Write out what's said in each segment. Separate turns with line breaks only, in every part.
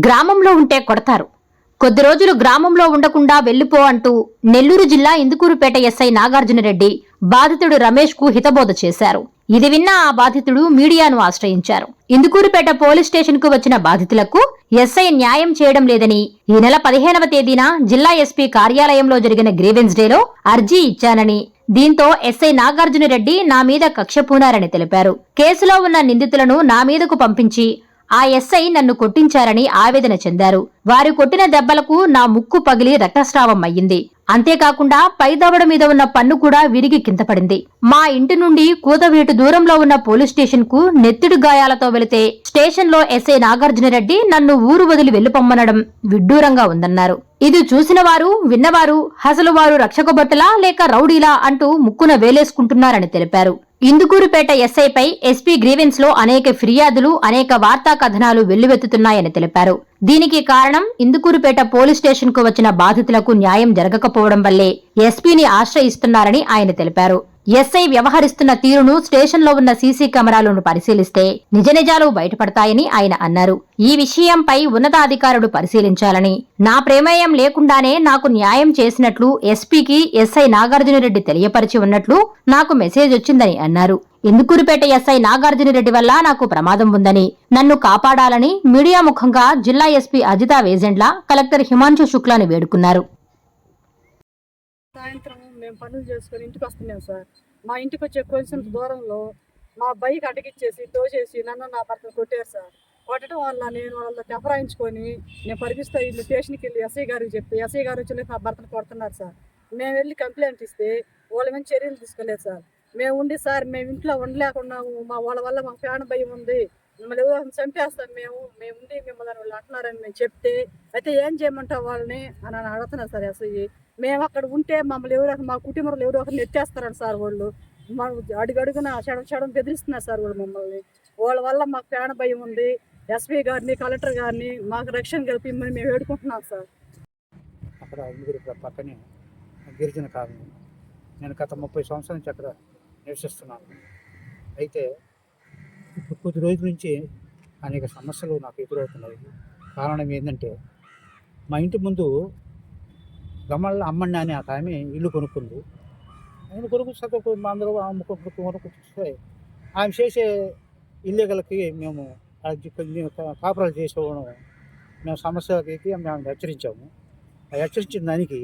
గ్రామంలో ఉంటే కొడతారు. కొద్ది రోజులు గ్రామంలో ఉండకుండా వెళ్ళిపో అంటూ నెల్లూరు జిల్లా ఇందుకూరుపేట ఎస్ఐ నాగార్జునరెడ్డి బాధితుడు రమేష్కు హితబోధ చేశారు. ఇది విన్న ఆ బాధితుడు మీడియాను ఆశ్రయించారు. ఇందుకూరుపేట పోలీస్ స్టేషన్కు వచ్చిన బాధితులకు ఎస్ఐ న్యాయం చేయడం లేదని ఈ నెల పదిహేనవ తేదీన జిల్లా ఎస్పీ కార్యాలయంలో జరిగిన గ్రీవెన్స్ డేలో అర్జీ ఇచ్చానని దీంతో ఎస్ఐ నాగార్జునరెడ్డి నా మీద కక్ష పూనారని తెలిపారు. కేసులో ఉన్న నిందితులను నా మీదకు పంపించి ఆ ఎస్ఐ నన్ను కొట్టించారని ఆవేదన చెందారు. వారు కొట్టిన దెబ్బలకు నా ముక్కు పగిలి రక్తస్రావం అయ్యింది. అంతేకాకుండా పైదవడ మీద ఉన్న పన్ను కూడా విరిగి కింద పడింది. మా ఇంటి నుండి కూతవీటు దూరంలో ఉన్న పోలీస్ స్టేషన్కు నెత్తిడి గాయాలతో వెళితే స్టేషన్లో ఎస్ఐ నాగార్జునరెడ్డి నన్ను ఊరు వదిలి వెళ్ళిపొమ్మనడం విడ్డూరంగా ఉందన్నారు. ఇది చూసిన వారు విన్నవారు అసలు వారు రక్షకబొట్టలా లేక రౌడీలా అంటూ ముక్కున వేలేసుకుంటున్నారని తెలిపారు. ఇందుకూరుపేట ఎస్ఐపై ఎస్పీ గ్రీవెన్స్లో అనేక ఫిర్యాదులు అనేక వార్తా కథనాలు వెల్లువెత్తుతున్నాయని తెలిపారు. దీనికి కారణం ఇందుకూరుపేట పోలీస్ స్టేషన్కు వచ్చిన బాధితులకు న్యాయం జరగకపోవడం వల్లే ఎస్పీని ఆశ్రయిస్తున్నారని ఆయన తెలిపారు. ఎస్ఐ వ్యవహరిస్తున్న తీరును స్టేషన్లో ఉన్న సీసీ కెమెరాలను పరిశీలిస్తే నిజ నిజాలు బయటపడతాయని ఆయన అన్నారు. ఈ విషయంపై ఉన్నతాధికారులు పరిశీలించాలని. నా ప్రమేయం లేకుండానే నాకు న్యాయం చేసినట్లు ఎస్పీకి ఎస్ఐ నాగార్జునరెడ్డి తెలియపరిచి ఉన్నట్లు నాకు మెసేజ్ వచ్చిందని అన్నారు. ఇందుకూరుపేట ఎస్ఐ నాగార్జునరెడ్డి వల్ల నాకు ప్రమాదం ఉందని నన్ను కాపాడాలని మీడియా ముఖంగా జిల్లా ఎస్పీ అజితా వేజెండ్ల కలెక్టర్ హిమాంశు శుక్లాని వేడుకున్నారు.
సాయంత్రం మేము పనులు చేసుకొని ఇంటికి వస్తున్నాం సార్. మా ఇంటికి వచ్చే కొంచెం దూరంలో మా బైక్ అటగిచ్చేసి తోసేసి నన్ను నా భర్త కొట్టారు సార్. కొట్టడం వల్ల నేను వాళ్ళతో తెపరాయించుకొని నేను పరిగిస్తా ఇల్లు స్టేషన్కి వెళ్ళి ఎస్ఐ గారికి చెప్పి ఎస్ఐ గారు వచ్చి నా భర్తను కొడుతున్నారు సార్. మేము వెళ్ళి కంప్లైంట్ ఇస్తే వాళ్ళ మీద చర్యలు తీసుకోలేదు సార్. మేము ఉండి సార్ మేము ఇంట్లో ఉండలేకున్నాము మా వాళ్ళ వల్ల మాకు ప్రాణ భయం ఉంది. మిమ్మల్ని ఎవరు చంపేస్తాం మేము మేము ఉండి మిమ్మల్ని వాళ్ళు అంటున్నారని మేము చెప్తే అయితే ఏం చేయమంటావు వాళ్ళని? అని అని అడుగుతున్నారు సార్ ఎస్ఐ. మేము అక్కడ ఉంటే మమ్మల్ని ఎవరో మా కుటుంబంలో ఎవరో ఒకరిని ఎత్తేస్తారని సార్ వాళ్ళు. మా అడుగడుగున చెడం చెడం బెదిరిస్తున్నారు సార్ వాళ్ళు మమ్మల్ని. వాళ్ళ వల్ల మాకు ప్రాణ భయం ఉంది. ఎస్పీ గారిని కలెక్టర్ గారిని మాకు రక్షణ కల్పిమ్మని మేము వేడుకుంటున్నాం సార్.
అక్కడ ముగ్గురు పక్కనే గిరిజన కాలనీ. నేను గత ముప్పై సంవత్సరాల నుంచి అక్కడ నివసిస్తున్నాను. అయితే ఇప్పుడు కొద్ది రోజుల నుంచి అనేక సమస్యలు నాకు ఎదురవుతున్నాయి. కారణం ఏంటంటే మా ఇంటి ముందు గమళ్ళ అమ్మండి అని ఒక ఆమె ఇల్లు కొనుక్కుంది. ఆయన కొనుక్కు చదువుకు మా అందరూ ఆమె కొనుక్కు కొనుక్కుంటే ఆమె చేసే ఇల్లీగల్కి మేము కాపురాలు చేసేవాళ్ళం. మేము సమస్యకి మేము హెచ్చరించాము. ఆ హెచ్చరించిన దానికి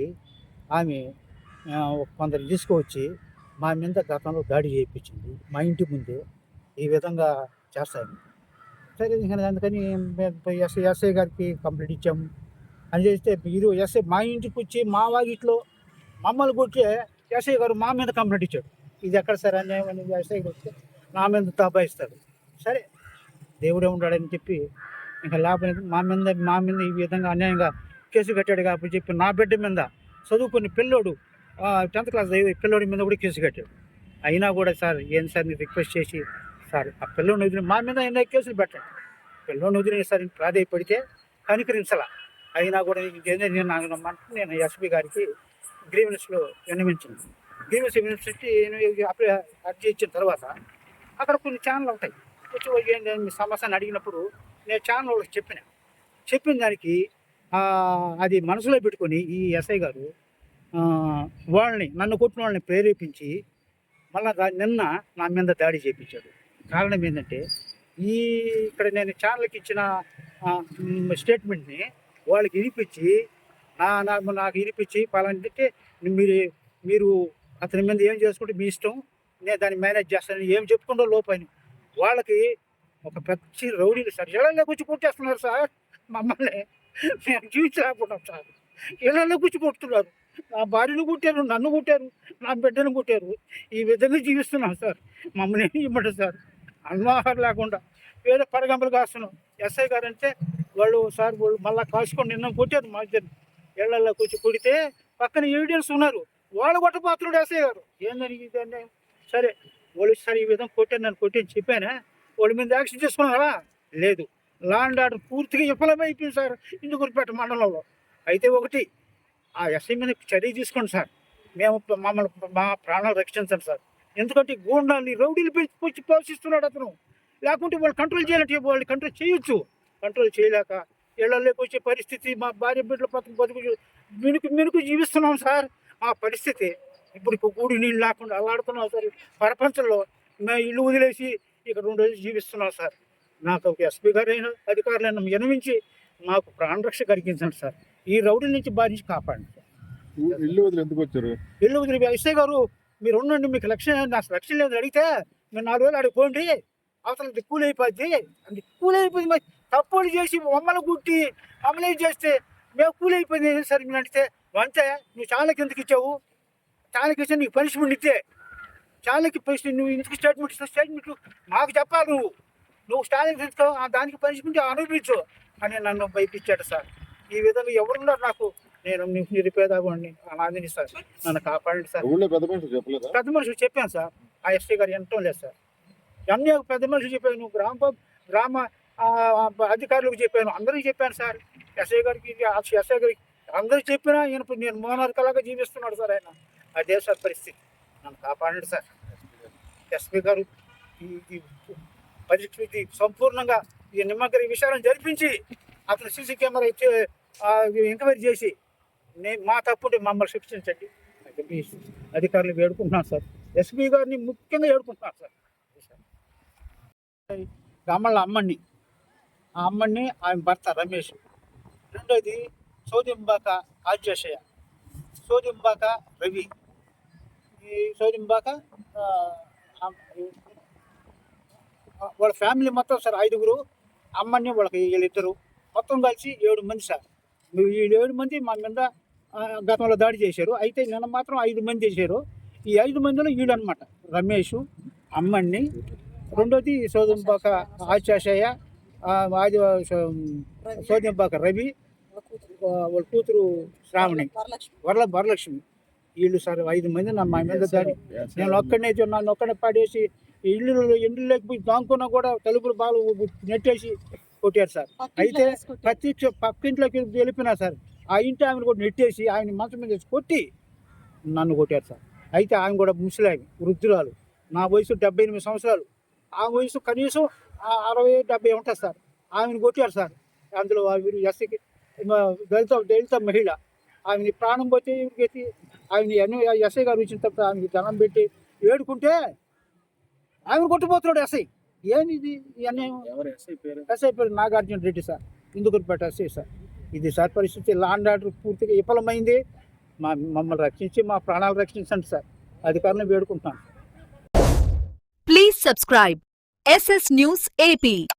ఆమె కొందరు తీసుకువచ్చి మా మీద గతంలో దాడి చేయించింది. మా ఇంటి ముందే ఈ విధంగా చేస్తాను. సరే ఇంకా అందుకని మేము ఎస్ఐ ఎస్ఐ గారికి కంప్లైంట్ ఇచ్చాము. అని చేస్తే మీరు ఎస్ఐ మా ఇంటికి వచ్చి మా వాగిట్లో మమ్మల్ని కొట్టే ఎస్ఐ గారు మా మీద కంప్లైంట్ ఇచ్చాడు. ఇది ఎక్కడ సార్ అన్యాయం అనేది ఎస్ఐ వస్తే నా మీద తాబాయిస్తాడు సరే దేవుడే ఉండాడని చెప్పి ఇంకా లేకపోతే మా మీద మా మీద ఈ విధంగా అన్యాయంగా కేసు కట్టాడు కాబట్టి చెప్పి నా బిడ్డ మీద చదువుకుని పిల్లోడు టెన్త్ క్లాస్ పిల్లోడి మీద కూడా కేసు కట్టాడు. అయినా కూడా సార్ ఏంటి సార్ మీరు రిక్వెస్ట్ చేసి సార్ ఆ పిల్లోని వదిలి మా మీద ఎన్నో కేసులు పెట్టండి. పిల్లోని వదిలి సార్ ప్రాధాయపడితే కనికరించాల. అయినా కూడా ఇంకేందో నేను నాకు నమ్మంటే నేను ఎస్పీ గారికి గ్రీవెన్స్లో విన్నవించింది గ్రీవెన్స్ విన్నవించి అప్లై అర్జీ ఇచ్చిన తర్వాత అక్కడ కొన్ని ఛానల్ ఉంటాయి. వచ్చి ఏంటి మీ సమస్యను అడిగినప్పుడు నేను ఛానల్ వాళ్ళకి చెప్పిన. చెప్పిన దానికి అది మనసులో పెట్టుకొని ఈ ఎస్ఐ గారు వాళ్ళని నన్ను కొట్టిన వాళ్ళని ప్రేరేపించి మళ్ళా నిన్న నా మీద దాడి చేయించాడు కారణం ఏంటంటే ఈ ఇక్కడ నేను ఛానల్కి ఇచ్చిన స్టేట్మెంట్ని వాళ్ళకి వినిపించి నా నాకు నాకు వినిపించి పలాంటి మీరు మీరు అతని మీద ఏం చేసుకుంటే మీ ఇష్టం నేను దాన్ని మేనేజ్ చేస్తాను ఏం చెప్పుకుంటో లోపని వాళ్ళకి ఒక పెద్ద రౌడీలు సార్ ఇళ్ళల్లో కూర్చి కొట్టేస్తున్నారు సార్ మమ్మల్ని. మేము జీవించలేకపోతున్నాం సార్. ఇళ్ళల్లో కూర్చి కొడుతున్నారు. నా భార్యను కుట్టారు నన్ను కుట్టారు నా బిడ్డను కుట్టారు. ఈ విధంగా జీవిస్తున్నాం సార్. మమ్మల్ని ఏం సార్? అన్వాహారం లేకుండా. వేరే పరగంపలు కాస్తున్నాం. ఎస్ఐ గారు అంటే వాళ్ళు సార్ వాళ్ళు మళ్ళీ కాసుకొని నిన్న కొట్టారు మా ఇద్దరు ఇళ్ళలో కూర్చి కొడితే పక్కన ఎవిడెన్స్ ఉన్నారు. వాళ్ళు కొట్టపోతున్నాడు ఎస్ఐ గారు ఏందని ఇది సరే వాళ్ళు సరే ఈ విధంగా కొట్టాను నన్ను కొట్టాను చెప్పానా? వాళ్ళ మీద యాక్షన్ తీసుకున్నారా? లేదు. లాండ్ ఆర్డర్ పూర్తిగా విఫలమైపోయింది సార్ ఇందుకురిపేట మండలంలో. అయితే ఒకటి ఆ ఎస్ఐ మీద చర్య తీసుకోండి సార్. మేము మమ్మల్ని మా ప్రాణాలు రక్షించండి సార్. ఎందుకంటే గూండాల్ని రౌడీలు పెంచి పోషిస్తున్నాడు అతను. లేకుంటే వాళ్ళు కంట్రోల్ చేయాలంటే వాళ్ళు కంట్రోల్ చేయొచ్చు. కంట్రోల్ చేయలేక ఇళ్ళలోకి వచ్చే పరిస్థితి మా భార్య బిడ్డల పక్కన బతుకు మినుకు మినుకు జీవిస్తున్నాం సార్. ఆ పరిస్థితి ఇప్పుడు ఇప్పుడు కూడి నీళ్ళు లేకుండా అలాడుతున్నాం సార్. ప్రపంచంలో మేము ఇల్లు వదిలేసి ఇక రెండు రోజులు జీవిస్తున్నాం సార్. నాకు ఒక ఎస్పీ గారైన అధికారులైన వినమించి మాకు ప్రాణరక్ష కలిగించండి సార్. ఈ రౌడీ నుంచి బారి నుంచి కాపాడండి సార్.
ఇల్లు- వదిలి ఎందుకు వచ్చారు?
ఇల్లు వదిలి ఎస్ఐ గారు మీరు ఉండండి మీకు లక్ష్యం నాకు లక్ష్యం లేదు అడిగితే మీరు నాలుగు వేలు అడిగిపోండి అవతల కూలి అయిపోద్ది అంటే కూలి అయిపోయింది మరి. తప్పులు చేసి మమ్మల్ని గుట్టి ఇది చేస్తే మేము కూలి అయిపోయింది. ఏం సార్ మీరు అడిగితే అంతే నువ్వు చాలాకి ఎందుకు ఇచ్చావు? చాలాకి ఇచ్చా నీకు పనిష్మెంట్ ఇస్తే చాలాకి పనిష్మెంట్ నువ్వు ఇంటికి స్టేట్మెంట్ ఇస్తావు? స్టేట్మెంట్ మాకు చెప్పాలి నువ్వు. నువ్వు స్టాలిన్ తీసుకో ఆ దానికి పనిష్మెంట్ అనుభవించు అని నన్ను భయపించాడు సార్. ఈ విధంగా ఎవరున్నారు నాకు? నేను అనాథిని సార్. నన్ను కాపాడండి సార్.
పెద్ద మనుషులు
చెప్పాను సార్. ఆ ఎస్టీ గారు వినటం లేదు సార్. అన్నీ ఒక పెద్ద మనుషులు చెప్పాను గ్రామ గ్రామ అధికారులకు చెప్పాను. అందరికీ చెప్పాను సార్. ఎస్ఐ గారికి ఎస్ఐ గారికి అందరూ చెప్పినా ఈయన నేను మోనార్ కళగా జీవిస్తున్నాడు సార్ ఆయన. అదే సార్ పరిస్థితి. నన్ను కాపాడండి సార్. ఎస్పీ గారు ఈ- పరిస్థితి సంపూర్ణంగా ఈ నిమ్మకరి విషయాలను జరిపించి అతను సీసీ కెమెరా ఇచ్చి ఎంక్వైరీ చేసి నేను మా తప్పుంటే మమ్మల్ని శిక్షించండి. అధికారులు వేడుకుంటున్నాను సార్. ఎస్పీ గారిని ముఖ్యంగా వేడుకుంటున్నాను సార్. రామళ్ళ అమ్మని ఆ అమ్మని ఆమె భర్త రమేష్. రెండోది సోదింబాక ఆజ్యశయ సోదింబాక రవి. ఈ సోదింబాక వాళ్ళ ఫ్యామిలీ మొత్తం సార్ ఐదుగురు అమ్మని వాళ్ళకి వీళ్ళిద్దరు. మొత్తం కలిసి ఏడు మంది సార్. ఈ ఏడు మంది మా మీద గతంలో దాడి చేశారు. అయితే నిన్న మాత్రం ఐదు మంది చేశారు. ఈ ఐదు మందిలో వీళ్ళు అనమాట రమేష్ అమ్మని రెండోది సోదంబాక ఆచాశయ్య ఆ, ఆది సోదంబాక రవి. వాళ్ళ కూతురు. శ్రావణి. వరల వరలక్ష్మి. వీళ్ళు సార్ ఐదు మంది నా మా మీద దాడి. నేను ఒక్కడనే నన్ను ఒక్కడే పడేసి ఇల్లు ఇండ్లు లేకపోయి దాంకున్నా కూడా తలుపులు బాలు నెట్టేసి కొట్టారు సార్. అయితే ప్రత్యక్ష పక్కింట్లోకి వెళ్ళిపోయినా సార్ ఆ ఇంటి ఆమెను కూడా నెట్టేసి ఆయన మంచం మీద కొట్టి నన్ను కొట్టారు సార్. అయితే ఆమె కూడా ముసలామె వృద్ధురాలు. నా వయసు డెబ్బై ఎనిమిది సంవత్సరాలు. ఆ వయసు కనీసం ఆ అరవై డెబ్బై ఉంటుంది సార్. ఆమెను కొట్టారు సార్. అందులో వీరు ఎస్సీకి దళిత దళిత మహిళ. ఆమెని ప్రాణం పోతే ఎత్తి ఆమెని ఎన్నో ఎస్ఐ గారు ఇచ్చిన తర్వాత ఆమెకి ధనం పెట్టి ఏడుకుంటే ఆమెను కొట్టిపోతున్నాడు ఎస్ఐ. ఏంది ఇది? ఇవన్నీ
ఎవరు ఎస్ఐ పేరు?
ఎస్ఐ పేరు Nagarjuna Reddy sir. Indukupeta SI sir. ఇది సార్ పరిస్థితి. లాండ్ ఆర్డర్ పూర్తిగా విఫలమైంది. మా మమ్మల్ని రక్షించి మా ప్రాణాలు రక్షించండి సార్. అధికారులను వేడుకుంటున్నాను.
Please subscribe SS News AP.